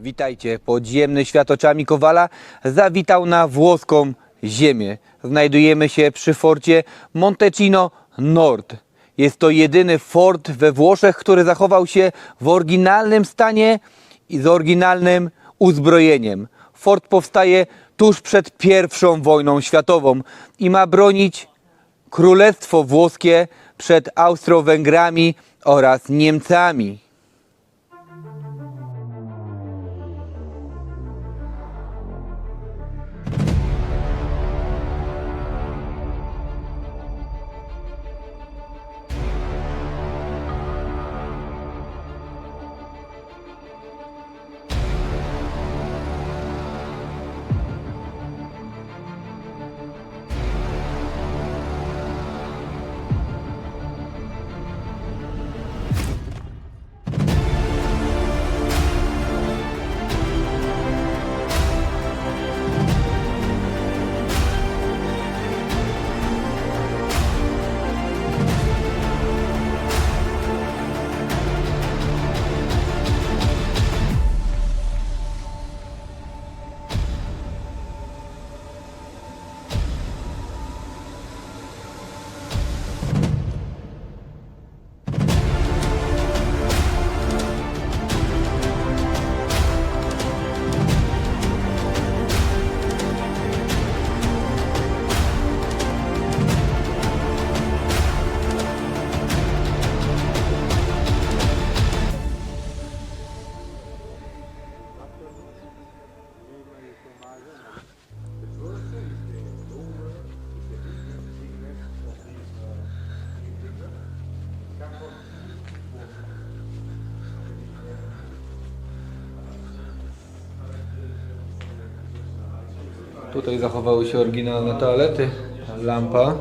Witajcie. Podziemny świat oczami Kowala zawitał na włoską ziemię. Znajdujemy się przy forcie Montecino Nord. Jest to jedyny fort we Włoszech, który zachował się w oryginalnym stanie i z oryginalnym uzbrojeniem. Fort powstaje tuż przed I wojną światową i ma bronić Królestwo Włoskie przed Austro-Węgrami oraz Niemcami. Tutaj zachowały się oryginalne toalety, lampa.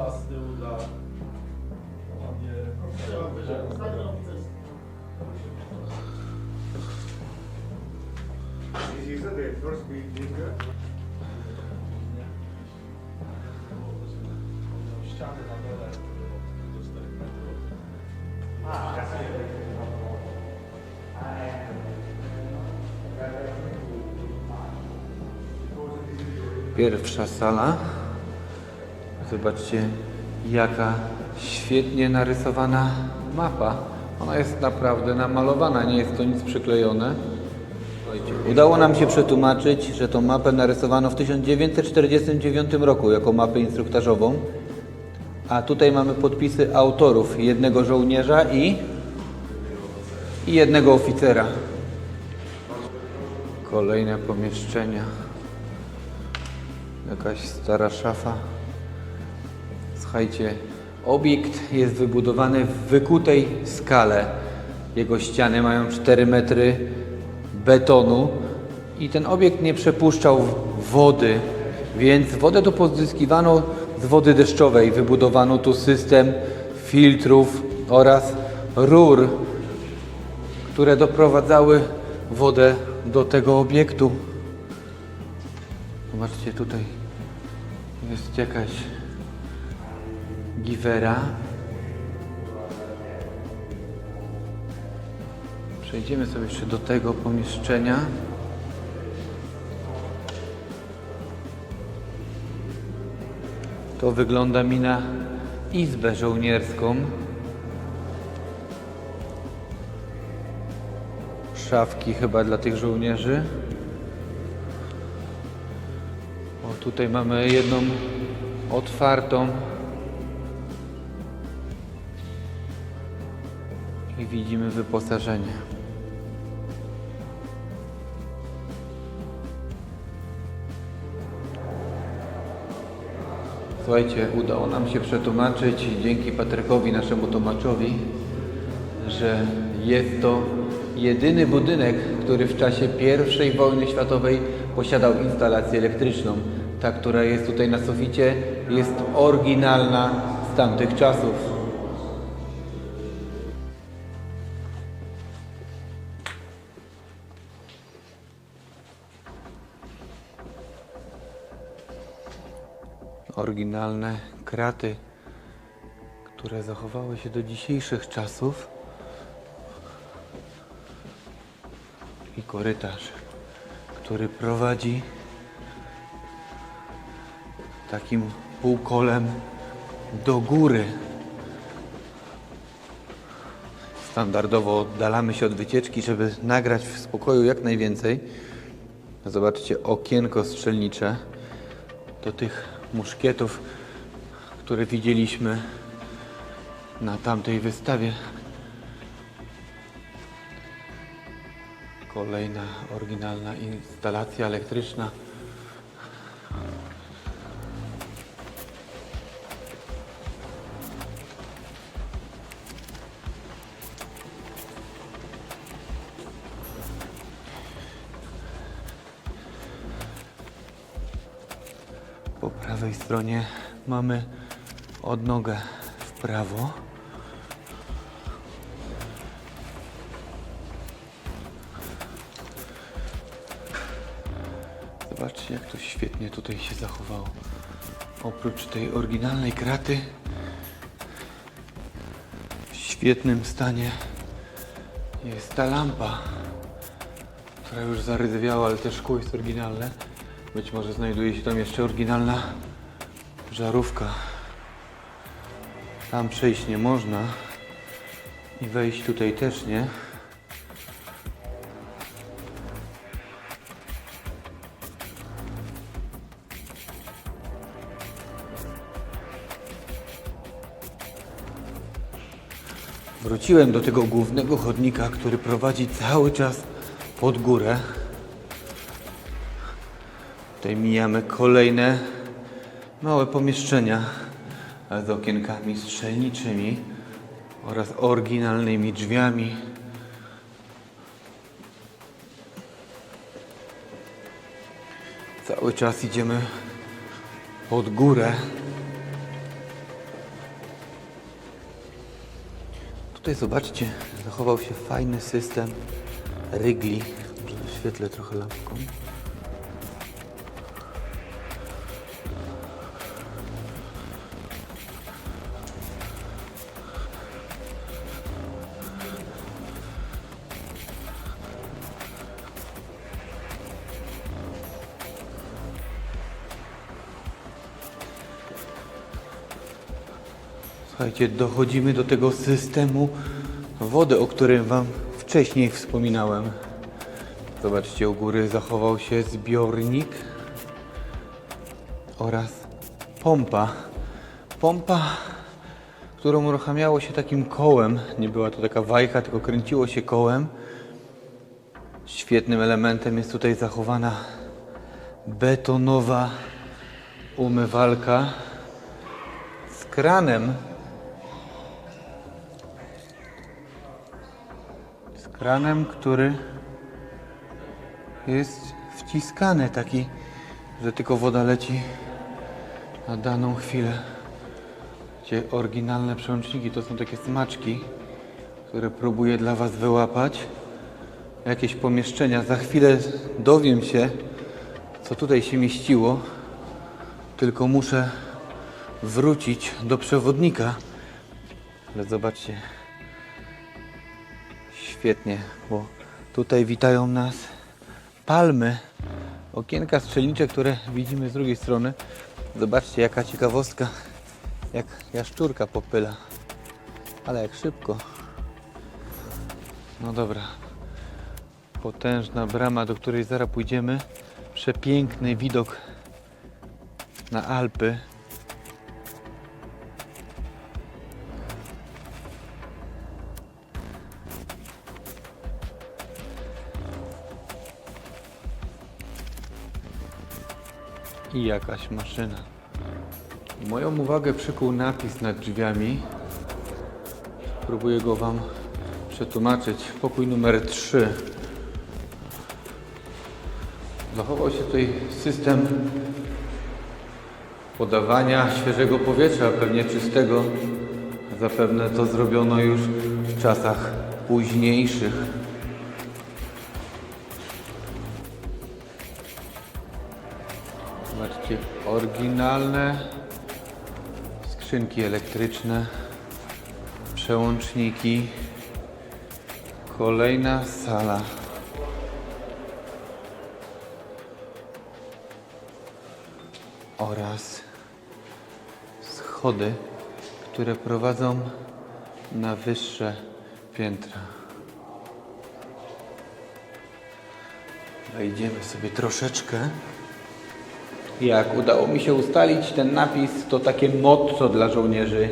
This Pierwsza sala. Zobaczcie, jaka świetnie narysowana mapa. Ona jest naprawdę namalowana, nie jest to nic przyklejone. Udało nam się przetłumaczyć, że tą mapę narysowano w 1949 roku jako mapę instruktażową. A tutaj mamy podpisy autorów, jednego żołnierza i, i jednego oficera. Kolejne pomieszczenia. Jakaś stara szafa. Słuchajcie, obiekt jest wybudowany w wykutej skale. Jego ściany mają 4 metry betonu i ten obiekt nie przepuszczał wody, więc wodę to pozyskiwano z wody deszczowej. Wybudowano tu system filtrów oraz rur, które doprowadzały wodę do tego obiektu. Zobaczcie, tutaj jest jakaś giwera. Przejdziemy sobie jeszcze do tego pomieszczenia. To wygląda mi na izbę żołnierską. Szafki chyba dla tych żołnierzy. O, tutaj mamy jedną otwartą. I widzimy wyposażenie. Słuchajcie, udało nam się przetłumaczyć dzięki Patrykowi, naszemu tłumaczowi, że jest to jedyny budynek, który w czasie I wojny światowej posiadał instalację elektryczną. Ta, która jest tutaj na suficie, jest oryginalna z tamtych czasów. Oryginalne kraty, które zachowały się do dzisiejszych czasów. I korytarz. który prowadzi takim półkolem do góry. Standardowo oddalamy się od wycieczki, żeby nagrać w spokoju jak najwięcej. Zobaczcie okienko strzelnicze do tych muszkietów, które widzieliśmy na tamtej wystawie. Kolejna oryginalna instalacja elektryczna. Stronie mamy odnogę w prawo. Zobaczcie, jak to świetnie tutaj się zachowało. Oprócz tej oryginalnej kraty w świetnym stanie jest ta lampa, która już zarydwiała, ale też szkło jest oryginalne. Być może znajduje się tam jeszcze oryginalna żarówka. Tam przejść nie można i wejść tutaj też nie. Wróciłem do tego głównego chodnika, który prowadzi cały czas pod górę. Tutaj mijamy kolejne małe pomieszczenia z okienkami strzelniczymi oraz oryginalnymi drzwiami. Cały czas idziemy pod górę. Tutaj zobaczcie, zachował się fajny system rygli. Może doświetlę trochę lampką. Słuchajcie, dochodzimy do tego systemu wody, o którym Wam wcześniej wspominałem. Zobaczcie, u góry zachował się zbiornik oraz pompa. Pompa, którą uruchamiało się takim kołem. Nie była to taka wajcha, tylko kręciło się kołem. Świetnym elementem jest tutaj zachowana betonowa umywalka z kranem kranem, który jest wciskany taki, że tylko woda leci na daną chwilę. Gdzie oryginalne przełączniki to są takie smaczki, które próbuję dla Was wyłapać. Jakieś pomieszczenia. Za chwilę dowiem się, co tutaj się mieściło. Tylko muszę wrócić do przewodnika. Ale zobaczcie, Świetnie, bo tutaj witają nas palmy, okienka strzelnicze, które widzimy z drugiej strony. Zobaczcie, jaka ciekawostka, jak jaszczurka popyla, ale jak szybko. No dobra, potężna brama, do której zaraz pójdziemy. Przepiękny widok na Alpy. I jakaś maszyna. Moją uwagę przykuł napis nad drzwiami. Próbuję go Wam przetłumaczyć. Pokój numer 3. Zachował się tutaj system podawania świeżego powietrza, pewnie czystego. Zapewne to zrobiono już w czasach późniejszych. oryginalne skrzynki elektryczne, przełączniki. Kolejna sala. Oraz schody, które prowadzą na wyższe piętra. Wejdziemy sobie troszeczkę jak udało mi się ustalić ten napis, to takie motto dla żołnierzy.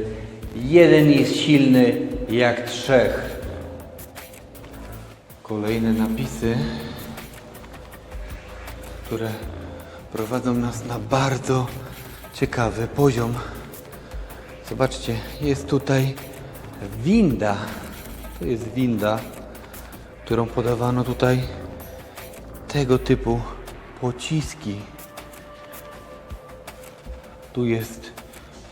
Jeden jest silny jak trzech. Kolejne napisy, które prowadzą nas na bardzo ciekawy poziom. Zobaczcie, jest tutaj winda. To jest winda, którą podawano tutaj tego typu pociski. Tu jest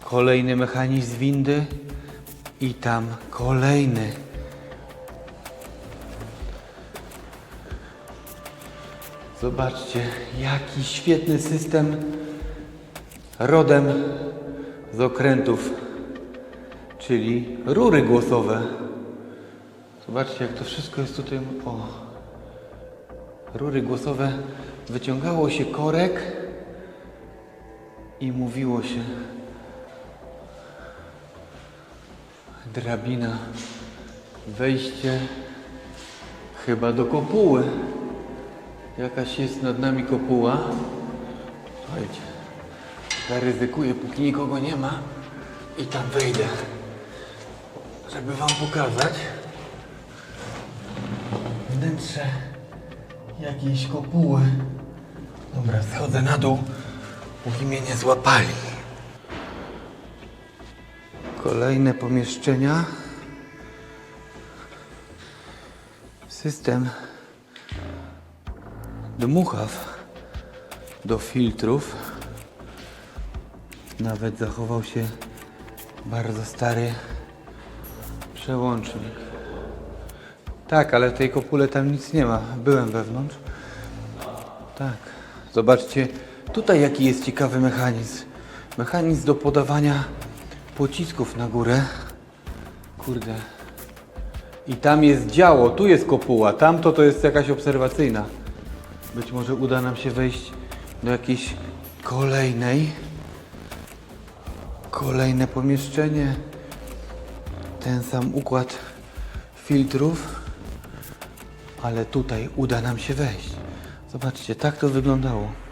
kolejny mechanizm windy i tam kolejny. Zobaczcie, jaki świetny system rodem z okrętów, czyli rury głosowe. Zobaczcie, jak to wszystko jest tutaj. O, rury głosowe. Wyciągało się korek i mówiło się drabina, wejście chyba do kopuły. Jakaś jest nad nami kopuła. Słuchajcie, zaryzykuję, póki nikogo nie ma i tam wejdę, żeby wam pokazać wnętrze jakiejś kopuły. Dobra, schodzę na dół, póki mnie nie złapali. Kolejne pomieszczenia. System dmuchaw do filtrów. Nawet zachował się bardzo stary przełącznik. Tak, ale w tej kopule tam nic nie ma. Byłem wewnątrz. Tak. Zobaczcie, tutaj jaki jest ciekawy mechanizm. Mechanizm do podawania pocisków na górę. Kurde. I tam jest działo, tu jest kopuła, tamto to jest jakaś obserwacyjna. Być może uda nam się wejść do jakiejś kolejnej. Kolejne pomieszczenie. Ten sam układ filtrów. Ale tutaj uda nam się wejść. Zobaczcie, tak to wyglądało.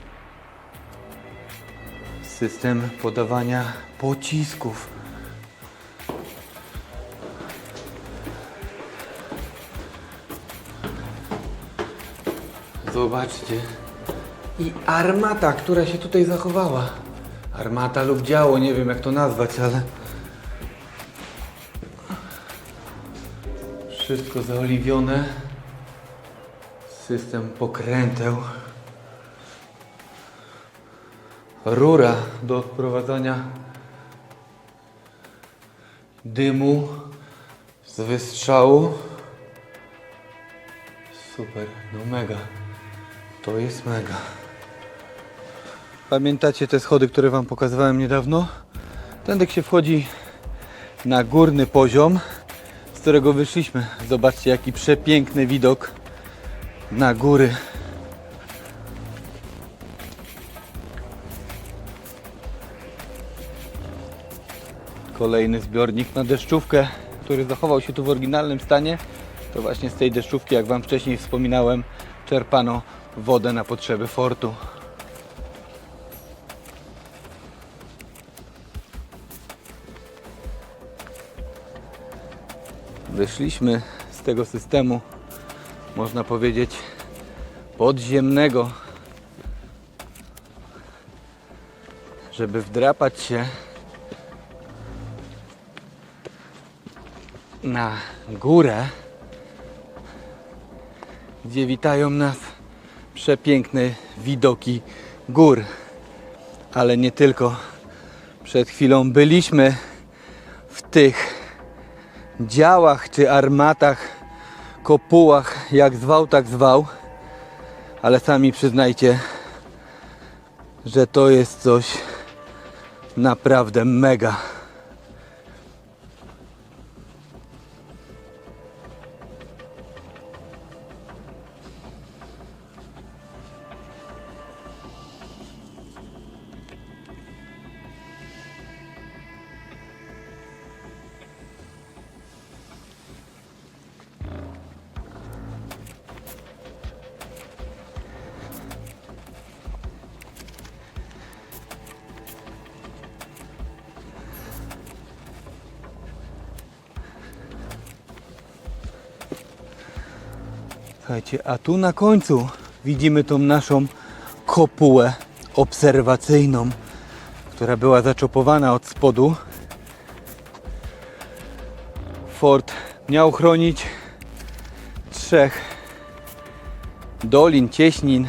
System podawania pocisków. Zobaczcie. I armata, która się tutaj zachowała. Armata lub działo, nie wiem jak to nazwać, ale. Wszystko zaoliwione. System pokręteł. Rura do odprowadzania dymu z wystrzału. Super, no mega. To jest mega. Pamiętacie te schody, które Wam pokazywałem niedawno? Tędy się wchodzi na górny poziom, z którego wyszliśmy. Zobaczcie, jaki przepiękny widok na góry. Kolejny zbiornik na deszczówkę, który zachował się tu w oryginalnym stanie. To właśnie z tej deszczówki, jak Wam wcześniej wspominałem, czerpano wodę na potrzeby fortu. Wyszliśmy z tego systemu, można powiedzieć, podziemnego, żeby wdrapać się na górę, gdzie witają nas przepiękne widoki gór. Ale nie tylko. Przed chwilą byliśmy w tych działach czy armatach, kopułach, jak zwał, tak zwał. Ale sami przyznajcie, że to jest coś naprawdę mega. Słuchajcie, a tu na końcu widzimy tą naszą kopułę obserwacyjną, która była zaczopowana od spodu. Fort miał chronić trzech dolin, cieśnin